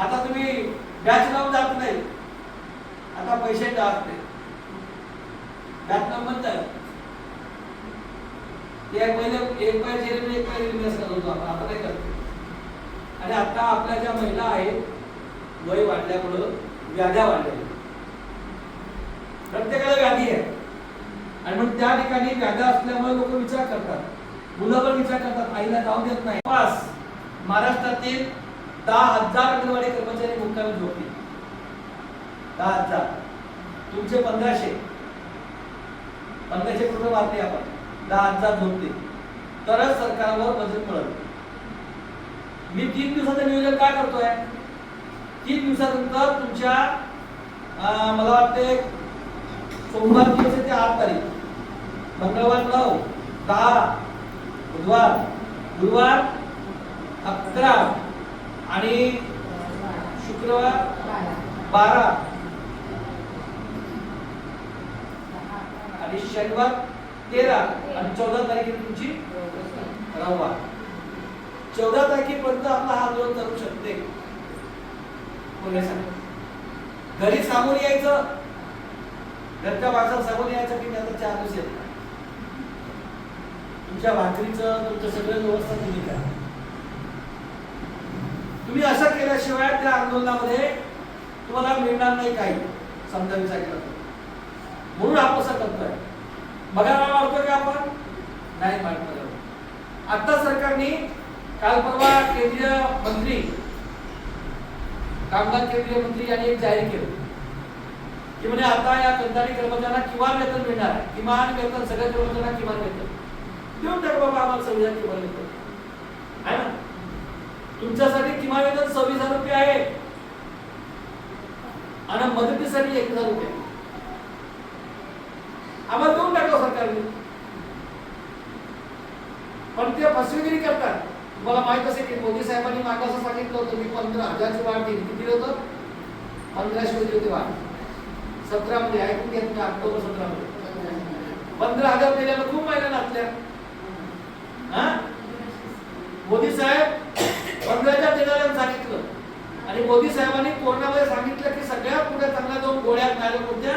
आता तुम्ही बॅच लावून जात नाही. आता पैसे जात नाही. बॅच लावून म्हणतात एक पहिले एक पाय जेल म्हणजे एक पाय रिलीज करत होतो आपण. आता नाही करतो. आणि आता आपल्या ज्या महिला आहेत वय वाढल्यामुळं व्याध्या वाढल्या. प्रत्येकाला व्याधी आहे. आणि मग त्या ठिकाणी व्याध्या असल्यामुळे लोक विचार करतात. मुलं पण विचार करतात आईला जाऊ देत नाही. पास. महाराष्ट्रातील दहा हजार अंगणवाडी कर्मचारी मुक्कामी झोपली. दहा हजार. तुमचे पंधराशे. पंधराशे पूर्ण मारले आपण. दहा हजार झोपले. तरच सरकारवर बजेट मिळत मी तीन दिवसाचं नियोजन काय करतोय? तीन दिवसानंतर तुमच्या मला वाटते सोमवार दिवस ते आठ तारीख. मंगळवार नऊ दहा बुधवार गुरुवार अकरा. आणि शुक्रवार बारा. आणि शनिवार तेरा. आणि चौदा तारखे तुमची रविवार चौदा तारखेपर्यंत आपला हा लोन चालू शकते. पोलिसांनी घरी सांगून यायचं. घरच्या माणसाला सांगून यायचं की मी चार दिवस येत नाही. तुमच्या भाकरीचं तुमचं सगळं व्यवस्था तुम्ही करा. केल्याशिवाय त्या आंदोलनामध्ये तुम्हाला मिळणार नाही काही समजा विचार म्हणून आपण सतत करतोय. बघायला मारतो का आपण? नाही मारतो आता सरकारने काल परवा केंद्रीय मंत्री कामगार केंद्रीय मंत्री यांनी एक जाहीर केलं. की म्हणजे आता या कंत्राटी कर्मचाऱ्यांना किमान वेतन मिळणार आहे. किमान वेतन सगळ्या कर्मचाऱ्यांना किमान वेतन. देऊन टाक बाबा आम्हाला संविधान किमान वेतन. तुमच्यासाठी किमान वेतन सव्वीस हजार रुपये आहे. आणि मदतीसाठी एक हजार रुपये. आम्हाला देऊन टाकावं सरकारने. पण ते फसवेगिरी करतात. तुम्हाला माहीत असेल की मोदी साहेबांनी मागे असं सांगितलं होतं मी पंधरा हजारची वाढ दिली. किती होतं? पंधराशे होती होती वाढ. सतरा मध्ये ऐकून घेत नाही ऑक्टोबर सतरा मध्ये पंधरा हजार दिल्याला खूप महिला नाचल्या. हा? मोदी साहेब आणि मोदी साहेबांनी कोरोनामध्ये सांगितलं की सगळ्या पुढे चांगल्या दोन गोळ्या मिळाल्या कोणत्या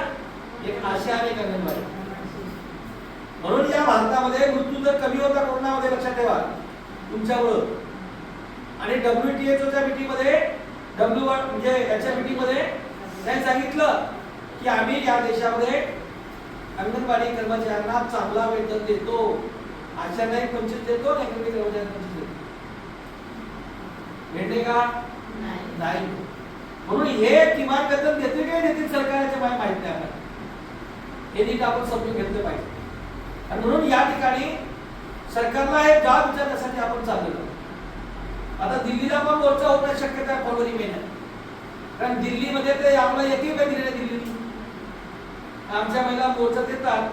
एक आशा आणि एक अंगणवाडी. म्हणून या भारतामध्ये मृत्यू दर कमी होता कोरोनामध्ये लक्षात ठेवा. तुमच्यामुळं. आणि डब्ल्यू टी एचओच्या मध्ये डब्ल्यू म्हणजे याच्या मीटिंग त्यांनी सांगितलं की आम्ही या देशामध्ये अंगणवाडी कर्मचाऱ्यांना चांगला वेतन देतो. आशा नाही पंचवीस देतो आणि अंगणवाडी कर्मचाऱ्यांना पंचवीस देतो. भेटले का नाही. म्हणून हे किमान वेतन देते काय देतील सरकारच्या माहिती माहीत नाही आपल्याला. हे नीट आपण समजून घेतलं पाहिजे. आणि म्हणून या ठिकाणी सरकारला हे जाब विचारण्यासाठी आपण चाललेलो आता दिल्लीला पण मोर्चा होण्याची शक्यता फरवरी महिन्यात कारण दिल्लीमध्ये ते आम्हाला एकही काय दिलेलं दिल्ली आमच्या महिला मोर्चा देतात.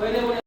पहिले